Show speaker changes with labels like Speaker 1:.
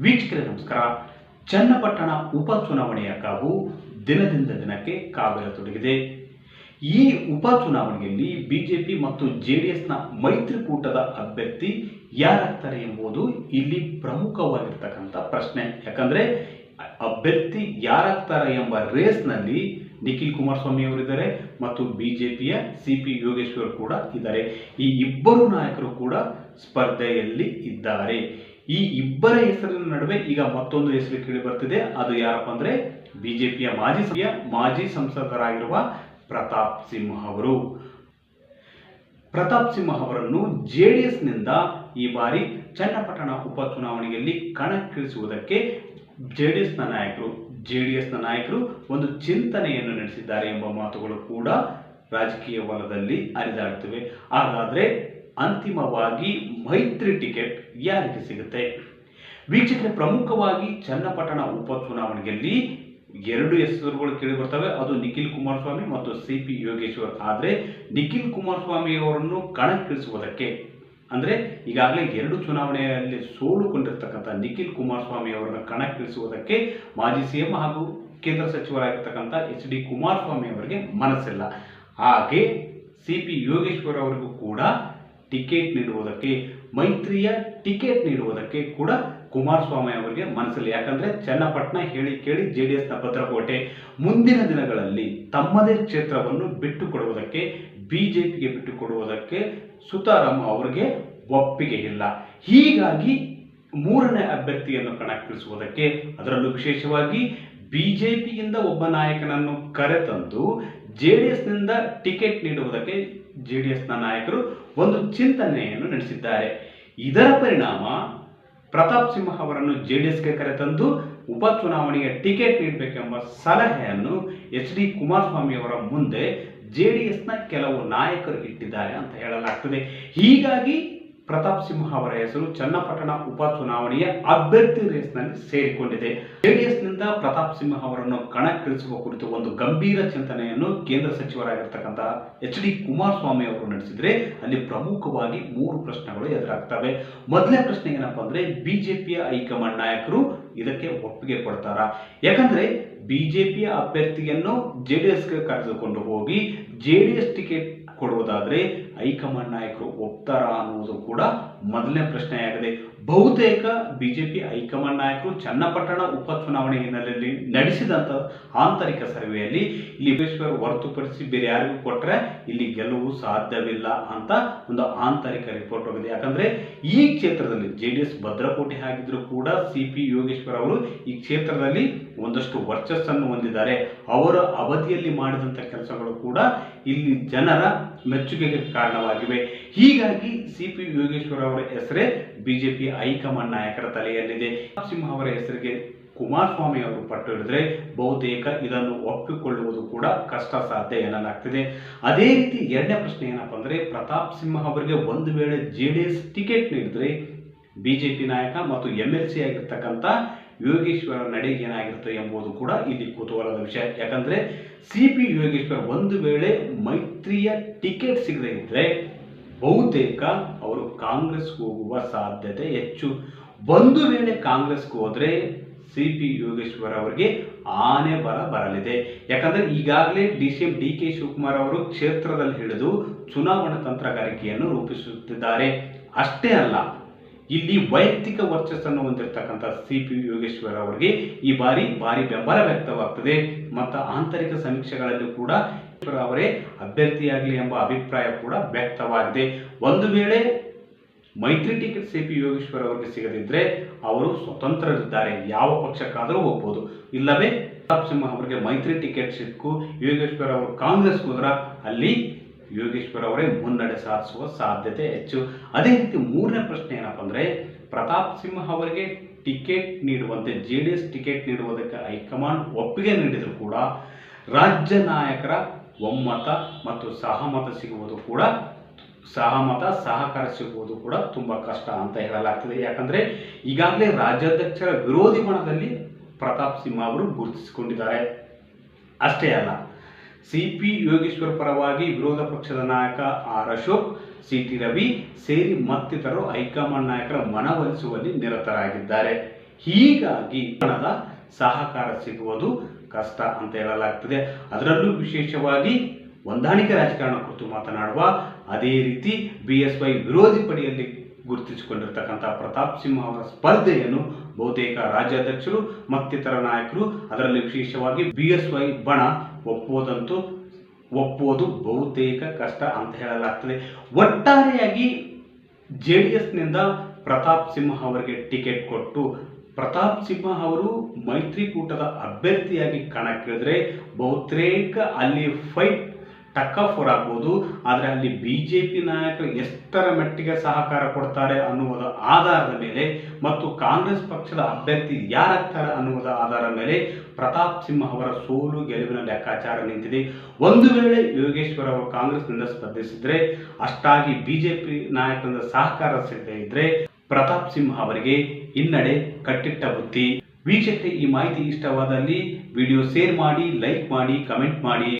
Speaker 1: ವೀಕ್ಷಕರೇ ನಮಸ್ಕಾರ. ಚನ್ನಪಟ್ಟಣ ಉಪಚುನಾವಣೆಯ ಕಾವು ದಿನದಿಂದ ದಿನಕ್ಕೆ ಕಾವೇರತೊಡಗಿದೆ. ಈ ಉಪಚುನಾವಣೆಯಲ್ಲಿ ಬಿಜೆಪಿ ಮತ್ತು ಜೆಡಿಎಸ್ನ ಮೈತ್ರಿಕೂಟದ ಅಭ್ಯರ್ಥಿ ಯಾರಾಗ್ತಾರೆ ಎಂಬುದು ಇಲ್ಲಿ ಪ್ರಮುಖವಾಗಿರ್ತಕ್ಕಂಥ ಪ್ರಶ್ನೆ. ಯಾಕಂದ್ರೆ, ಅಭ್ಯರ್ಥಿ ಯಾರಾಗ್ತಾರೆ ಎಂಬ ರೇಸ್ನಲ್ಲಿ ನಿಖಿಲ್ ಕುಮಾರಸ್ವಾಮಿ ಅವರಿದ್ದಾರೆ ಮತ್ತು ಬಿಜೆಪಿಯ ಸಿ ಪಿ ಯೋಗೇಶ್ವರ್ ಕೂಡ ಇದ್ದಾರೆ. ಈ ಇಬ್ಬರು ನಾಯಕರು ಕೂಡ ಸ್ಪರ್ಧೆಯಲ್ಲಿ ಇದ್ದಾರೆ. ಈ ಇಬ್ಬರ ಹೆಸರಿನ ನಡುವೆ ಈಗ ಮತ್ತೊಂದು ಹೆಸರು ಕೇಳಿ ಬರ್ತಿದೆ. ಅದು ಯಾರಪ್ಪ ಅಂದ್ರೆ ಬಿಜೆಪಿಯ ಮಾಜಿ ಮಾಜಿ ಸಂಸದರಾಗಿರುವ ಪ್ರತಾಪ್ ಸಿಂಹ ಅವರು. ಪ್ರತಾಪ್ ಸಿಂಹ ಅವರನ್ನು ಜೆಡಿಎಸ್ನಿಂದ ಈ ಬಾರಿ ಚನ್ನಪಟ್ಟಣ ಉಪಚುನಾವಣೆಯಲ್ಲಿ ಕಣಕ್ಕಿಳಿಸುವುದಕ್ಕೆ ಜೆಡಿಎಸ್ನ ನಾಯಕರು ಜೆಡಿಎಸ್ನ ನಾಯಕರು ಒಂದು ಚಿಂತನೆಯನ್ನು ನಡೆಸಿದ್ದಾರೆ ಎಂಬ ಮಾತುಗಳು ಕೂಡ ರಾಜಕೀಯ ವಲಯದಲ್ಲಿ ಹರಿದಾಡುತ್ತಿವೆ. ಹಾಗಾದ್ರೆ ಅಂತಿಮವಾಗಿ ಮೈತ್ರಿ ಟಿಕೆಟ್ ಯಾರಿಗೆ ಸಿಗುತ್ತೆ? ವೀಕ್ಷಕರೇ, ಪ್ರಮುಖವಾಗಿ ಚನ್ನಪಟ್ಟಣ ಉಪಚುನಾವಣೆಯಲ್ಲಿ ಎರಡು ಹೆಸರುಗಳು ಕೇಳಿ ಬರ್ತವೆ ಅದು ನಿಖಿಲ್ ಕುಮಾರಸ್ವಾಮಿ ಮತ್ತು ಸಿ ಪಿ ಯೋಗೇಶ್ವರ್. ಆದರೆ ನಿಖಿಲ್ ಕುಮಾರಸ್ವಾಮಿ ಅವರನ್ನು ಕಣಕ್ಕಿಳಿಸುವುದಕ್ಕೆ, ಅಂದರೆ ಈಗಾಗಲೇ ಎರಡು ಚುನಾವಣೆಯಲ್ಲಿ ಸೋಲುಕೊಂಡಿರ್ತಕ್ಕಂಥ ನಿಖಿಲ್ ಕುಮಾರಸ್ವಾಮಿ ಅವರನ್ನು ಕಣಕ್ಕಿಳಿಸುವುದಕ್ಕೆ ಮಾಜಿ ಸಿಎಂ ಹಾಗೂ ಕೇಂದ್ರ ಸಚಿವರಾಗಿರ್ತಕ್ಕಂಥ ಎಚ್ ಡಿ ಕುಮಾರಸ್ವಾಮಿ ಅವರಿಗೆ ಮನಸ್ಸಿಲ್ಲ. ಹಾಗೆ ಸಿ ಪಿ ಯೋಗೇಶ್ವರ್ ಅವರಿಗೂ ಕೂಡ ಟಿಕೆಟ್ ನೀಡುವುದಕ್ಕೆ, ಮೈತ್ರಿಯ ಟಿಕೆಟ್ ನೀಡುವುದಕ್ಕೆ ಕೂಡ ಕುಮಾರಸ್ವಾಮಿ ಅವರಿಗೆ ಮನಸ್ಸಿಲ್ಲ. ಯಾಕಂದ್ರೆ ಚನ್ನಪಟ್ಟಣ ಹೇಳಿ ಕೇಳಿ ಜೆ ಡಿ ಎಸ್ನ ಭದ್ರಕೋಟೆ. ಮುಂದಿನ ದಿನಗಳಲ್ಲಿ ತಮ್ಮದೇ ಕ್ಷೇತ್ರವನ್ನು ಬಿಟ್ಟು ಕೊಡುವುದಕ್ಕೆ ಬಿಜೆಪಿಗೆ ಬಿಟ್ಟು ಕೊಡುವುದಕ್ಕೆ ಸುತಾರಾಮ್ ಅವರಿಗೆ ಒಪ್ಪಿಗೆ ಇಲ್ಲ. ಹೀಗಾಗಿ ಮೂರನೇ ಅಭ್ಯರ್ಥಿಯನ್ನು ಕಣಕ್ಕಿಳಿಸುವುದಕ್ಕೆ ಅದರಲ್ಲೂ ವಿಶೇಷವಾಗಿ ಬಿಜೆಪಿಯಿಂದ ಒಬ್ಬ ನಾಯಕನನ್ನು ಕರೆತಂದು ಜೆ ಡಿ ಎಸ್ನಿಂದ ಟಿಕೆಟ್ ನೀಡುವುದಕ್ಕೆ ಜೆ ಡಿ ನಾಯಕರು ಒಂದು ಚಿಂತನೆಯನ್ನು ನಡೆಸಿದ್ದಾರೆ. ಇದರ ಪರಿಣಾಮ ಪ್ರತಾಪ್ ಸಿಂಹ ಅವರನ್ನು ಜೆ ಡಿ ಎಸ್ಗೆ ಕರೆತಂದು ಉಪಚುನಾವಣೆಗೆ ಟಿಕೆಟ್ ನೀಡಬೇಕೆಂಬ ಸಲಹೆಯನ್ನು ಎಚ್ ಡಿ ಕುಮಾರಸ್ವಾಮಿ ಅವರ ಮುಂದೆ ಜೆ ಡಿ ಕೆಲವು ನಾಯಕರು ಇಟ್ಟಿದ್ದಾರೆ ಅಂತ ಹೇಳಲಾಗ್ತದೆ. ಹೀಗಾಗಿ ಪ್ರತಾಪ್ ಸಿಂಹ ಅವರ ಹೆಸರು ಚನ್ನಪಟ್ಟಣ ಉಪಚುನಾವಣೆಯ ಅಭ್ಯರ್ಥಿ ರೇಸ್ನಲ್ಲಿ ಸೇರಿಕೊಂಡಿದೆ. ಜೆಡಿಎಸ್ನಿಂದ ಪ್ರತಾಪ್ ಸಿಂಹ ಅವರನ್ನು ಕಣಕ್ಕಿಳಿಸುವ ಕುರಿತು ಒಂದು ಗಂಭೀರ ಚಿಂತನೆಯನ್ನು ಕೇಂದ್ರ ಸಚಿವರಾಗಿರ್ತಕ್ಕಂಥ ಎಚ್ ಡಿ ಕುಮಾರಸ್ವಾಮಿ ಅವರು ನಡೆಸಿದ್ರೆ ಅಲ್ಲಿ ಪ್ರಮುಖವಾಗಿ ಮೂರು ಪ್ರಶ್ನೆಗಳು ಎದುರಾಗ್ತವೆ. ಮೊದಲನೇ ಪ್ರಶ್ನೆ ಏನಪ್ಪಾ ಅಂದ್ರೆ ಬಿಜೆಪಿಯ ಹೈಕಮಾಂಡ್ ನಾಯಕರು ಇದಕ್ಕೆ ಒಪ್ಪಿಗೆ ಕೊಡ್ತಾರ? ಯಾಕಂದ್ರೆ ಬಿಜೆಪಿಯ ಅಭ್ಯರ್ಥಿಯನ್ನು ಜೆಡಿಎಸ್ಗೆ ಕರೆದುಕೊಂಡು ಹೋಗಿ ಜೆಡಿಎಸ್ ಟಿಕೆಟ್ ಕೊಡುವುದಾದ್ರೆ ಹೈಕಮಾಂಡ್ ನಾಯಕರು ಒಪ್ತಾರಾ ಅನ್ನುವುದು ಕೂಡ ಮೊದಲನೇ ಪ್ರಶ್ನೆಯಾಗಿದೆ. ಬಹುತೇಕ ಬಿಜೆಪಿ ಹೈಕಮಾಂಡ್ ನಾಯಕರು ಚನ್ನಪಟ್ಟಣ ಉಪಚುನಾವಣೆ ಹಿನ್ನೆಲೆಯಲ್ಲಿ ನಡೆಸಿದಂತ ಆಂತರಿಕ ಸರ್ವೆಯಲ್ಲಿ ಇಲ್ಲಿ ಹೊರತುಪಡಿಸಿ ಬೇರೆ ಯಾರಿಗೂ ಕೊಟ್ಟರೆ ಇಲ್ಲಿ ಗೆಲುವು ಸಾಧ್ಯವಿಲ್ಲ ಅಂತ ಒಂದು ಆಂತರಿಕ ರಿಪೋರ್ಟ್ ಹೋಗಿದೆ. ಯಾಕಂದ್ರೆ ಈ ಕ್ಷೇತ್ರದಲ್ಲಿ ಜೆ ಡಿ ಎಸ್ ಭದ್ರಕೋಟೆ ಆಗಿದ್ರು ಕೂಡ ಸಿ ಪಿ ಯೋಗೇಶ್ವರ್ ಅವರು ಈ ಕ್ಷೇತ್ರದಲ್ಲಿ ಒಂದಷ್ಟು ವರ್ಚಸ್ಸನ್ನು ಹೊಂದಿದ್ದಾರೆ. ಅವರ ಅವಧಿಯಲ್ಲಿ ಮಾಡಿದಂಥ ಕೆಲಸಗಳು ಕೂಡ ಇಲ್ಲಿ ಜನರ ಮೆಚ್ಚುಗೆಗೆ ಕಾರಣವಾಗಿವೆ. ಹೀಗಾಗಿ ಸಿ ಪಿ ಯೋಗೇಶ್ವರ್ ಅವರ ಹೆಸರೇ ಬಿಜೆಪಿ ಹೈಕಮಾಂಡ್ ನಾಯಕರ ತಲೆಯಲ್ಲಿದೆ. ಸಿಂಹ ಅವರ ಹೆಸರಿಗೆ ಕುಮಾರಸ್ವಾಮಿ ಅವರು ಪಟ್ಟು ಹಿಡಿದ್ರೆ ಬಹುತೇಕ ಇದನ್ನು ಒಪ್ಪಿಕೊಳ್ಳುವುದು ಕೂಡ ಕಷ್ಟ ಸಾಧ್ಯ ಎನ್ನಲಾಗ್ತಿದೆ. ಅದೇ ರೀತಿ ಎರಡನೇ ಪ್ರಶ್ನೆ ಏನಪ್ಪ ಅಂದ್ರೆ ಪ್ರತಾಪ್ ಸಿಂಹ ಅವರಿಗೆ ಒಂದು ವೇಳೆ ಜೆ ಡಿ ಎಸ್ ಟಿಕೆಟ್ ನೀಡಿದ್ರೆ ಬಿಜೆಪಿ ನಾಯಕ ಮತ್ತು ಎಂ ಎಲ್ ಸಿ ಆಗಿರ್ತಕ್ಕಂಥ ಯೋಗೇಶ್ವರ ನಡೆಗೆ ಏನಾಗಿರುತ್ತೆ ಎಂಬುದು ಕೂಡ ಇಲ್ಲಿ ಕುತೂಹಲದ ವಿಷಯ. ಯಾಕಂದ್ರೆ ಸಿ ಪಿ ಯೋಗೇಶ್ವರ್ ಒಂದು ವೇಳೆ ಮೈತ್ರಿಯ ಟಿಕೆಟ್ ಸಿಗದೇ ಇದ್ರೆ ಬಹುತೇಕ ಅವರು ಕಾಂಗ್ರೆಸ್ ಹೋಗುವ ಸಾಧ್ಯತೆ ಹೆಚ್ಚು. ಒಂದು ವೇಳೆ ಕಾಂಗ್ರೆಸ್ಗೆ ಹೋದರೆ ಸಿ ಪಿ ಯೋಗೇಶ್ವರ್ ಅವರಿಗೆ ಆನೆ ಬರ ಬರಲಿದೆ. ಯಾಕಂದ್ರೆ ಈಗಾಗಲೇ D C M D K Shivakumar ಅವರು ಕ್ಷೇತ್ರದಲ್ಲಿ ಹಿಡಿದು ಚುನಾವಣಾ ತಂತ್ರಗಾರಿಕೆಯನ್ನು ರೂಪಿಸುತ್ತಿದ್ದಾರೆ. ಅಷ್ಟೇ ಅಲ್ಲ ಇಲ್ಲಿ ವೈಯಕ್ತಿಕ ವರ್ಚಸ್ಸನ್ನು ಹೊಂದಿರತಕ್ಕಂಥ ಸಿ ಪಿ ಯೋಗೇಶ್ವರ್ ಅವರಿಗೆ ಈ ಬಾರಿ ಭಾರಿ ಬೆಂಬಲ ವ್ಯಕ್ತವಾಗ್ತದೆ. ಮತ್ತು ಆಂತರಿಕ ಸಮೀಕ್ಷೆಗಳಲ್ಲೂ ಕೂಡ ಅವರೇ ಅಭ್ಯರ್ಥಿಯಾಗಲಿ ಎಂಬ ಅಭಿಪ್ರಾಯ ಕೂಡ ವ್ಯಕ್ತವಾಗಿದೆ. ಒಂದು ವೇಳೆ ಮೈತ್ರಿ ಟಿಕೆಟ್ ಸಿ ಪಿ ಯೋಗೇಶ್ವರ್ ಅವರಿಗೆ ಸಿಗದಿದ್ದರೆ ಅವರು ಸ್ವತಂತ್ರರಿದ್ದಾರೆ. ಯಾವ ಪಕ್ಷಕ್ಕಾದರೂ ಹೋಗ್ಬೋದು. ಇಲ್ಲವೇ ಪ್ರತಾಪ್ ಸಿಂಹ ಅವರಿಗೆ ಮೈತ್ರಿ ಟಿಕೆಟ್ ಸಿಕ್ಕು. ಯೋಗೇಶ್ವರ್ ಅವರು ಕಾಂಗ್ರೆಸ್ ಹೋದ್ರ ಅಲ್ಲಿ ಯೋಗೇಶ್ವರ್ ಅವರೇ ಮುನ್ನಡೆ ಸಾಧಿಸುವ ಸಾಧ್ಯತೆ ಹೆಚ್ಚು. ಅದೇ ರೀತಿ ಮೂರನೇ ಪ್ರಶ್ನೆ ಏನಪ್ಪ ಅಂದರೆ, ಪ್ರತಾಪ್ ಸಿಂಹ ಅವರಿಗೆ ಟಿಕೆಟ್ ನೀಡುವಂತೆ, ಜೆ ಡಿ ಎಸ್ ಟಿಕೆಟ್ ನೀಡುವುದಕ್ಕೆ ಹೈಕಮಾಂಡ್ ಒಪ್ಪಿಗೆ ನೀಡಿದರೂ ಕೂಡ ರಾಜ್ಯ ನಾಯಕರ ಒಮ್ಮತ ಮತ್ತು ಸಹಮತ ಸಿಗುವುದು ಕೂಡ ಸಹಮತ, ಸಹಕಾರ ಸಿಗುವುದು ಕೂಡ ತುಂಬ ಕಷ್ಟ ಅಂತ ಹೇಳಲಾಗ್ತದೆ. ಯಾಕಂದ್ರೆ ಈಗಾಗಲೇ ರಾಜ್ಯಾಧ್ಯಕ್ಷರ ವಿರೋಧಿ ಬಣದಲ್ಲಿ ಪ್ರತಾಪ್ ಸಿಂಹ ಅವರು ಗುರುತಿಸಿಕೊಂಡಿದ್ದಾರೆ. ಅಷ್ಟೇ ಅಲ್ಲ ಸಿ ಪಿ ಯೋಗೇಶ್ವರ್ ಪರವಾಗಿ ವಿರೋಧ ಪಕ್ಷದ ನಾಯಕ R Ashok, C T Ravi ಸೇರಿ ಮತ್ತಿತರರು ಹೈಕಮಾಂಡ್ ನಾಯಕರ ಮನವೊಲಿಸುವಲ್ಲಿ ನಿರತರಾಗಿದ್ದಾರೆ. ಹೀಗಾಗಿ ಹಣದ ಸಹಕಾರ ಸಿಗುವುದು ಕಷ್ಟ ಅಂತ ಹೇಳಲಾಗ್ತದೆ. ಅದರಲ್ಲೂ ವಿಶೇಷವಾಗಿ ಹೊಂದಾಣಿಕೆ ರಾಜಕಾರಣ ಕುರಿತು ಮಾತನಾಡುವ ಅದೇ ರೀತಿ ಬಿ ಎಸ್ ವೈ ವಿರೋಧಿ ಪಡೆಯಲ್ಲಿ ಗುರುತಿಸಿಕೊಂಡಿರ್ತಕ್ಕಂಥ ಪ್ರತಾಪ್ ಸಿಂಹ ಅವರ ಸ್ಪರ್ಧೆಯನ್ನು ಬಹುತೇಕ ರಾಜ್ಯಾಧ್ಯಕ್ಷರು ಮತ್ತಿತರ ನಾಯಕರು ಅದರಲ್ಲಿ ವಿಶೇಷವಾಗಿ ಬಿ ಎಸ್ ವೈ ಬಣ ಒಪ್ಪುವುದಂತೂ ಒಪ್ಪೋದು ಬಹುತೇಕ ಕಷ್ಟ ಅಂತ ಹೇಳಲಾಗ್ತದೆ. ಒಟ್ಟಾರೆಯಾಗಿ ಜೆ ಡಿ ಎಸ್ನಿಂದ ಪ್ರತಾಪ್ ಸಿಂಹ ಅವರಿಗೆ ಟಿಕೆಟ್ ಕೊಟ್ಟು ಪ್ರತಾಪ್ ಸಿಂಹ ಅವರು ಮೈತ್ರಿಕೂಟದ ಅಭ್ಯರ್ಥಿಯಾಗಿ ಕಣಕ್ಕಿಳಿದ್ರೆ ಬಹುತೇಕ ಅಲ್ಲಿ ಫೈಟ್ ಟಕ್ಕಫೋರ್ ಆಗ್ಬೋದು ಆದರೆ ಅಲ್ಲಿ ಬಿ ಜೆ ಪಿ ನಾಯಕರು ಎಷ್ಟರ ಮಟ್ಟಿಗೆ ಸಹಕಾರ ಕೊಡ್ತಾರೆ ಅನ್ನುವುದರ ಆಧಾರದ ಮೇಲೆ ಮತ್ತು ಕಾಂಗ್ರೆಸ್ ಪಕ್ಷದ ಅಭ್ಯರ್ಥಿ ಯಾರಾಗ್ತಾರೆ ಅನ್ನುವುದ ಆಧಾರದ ಮೇಲೆ ಪ್ರತಾಪ್ ಸಿಂಹ ಅವರ ಸೋಲು ಗೆಲುವಿನ ಲೆಕ್ಕಾಚಾರ ನಿಂತಿದೆ. ಒಂದು ವೇಳೆ ಯೋಗೇಶ್ವರ್ ಅವರು ಕಾಂಗ್ರೆಸ್ನಿಂದ ಸ್ಪರ್ಧಿಸಿದ್ರೆ, ಅಷ್ಟಾಗಿ ಬಿಜೆಪಿ ನಾಯಕರಿಂದ ಸಹಕಾರ ಸಿಗದೇ ಇದ್ರೆ ಪ್ರತಾಪ್ ಸಿಂಹ ಅವರಿಗೆ ಹಿನ್ನಡೆ ಕಟ್ಟಿಟ್ಟ ಬುತ್ತಿ. ವೀಕ್ಷಕರಿಗೆ ಈ ಮಾಹಿತಿ ಇಷ್ಟವಾದಲ್ಲಿ ವಿಡಿಯೋ ಶೇರ್ ಮಾಡಿ, ಲೈಕ್ ಮಾಡಿ, ಕಮೆಂಟ್ ಮಾಡಿ.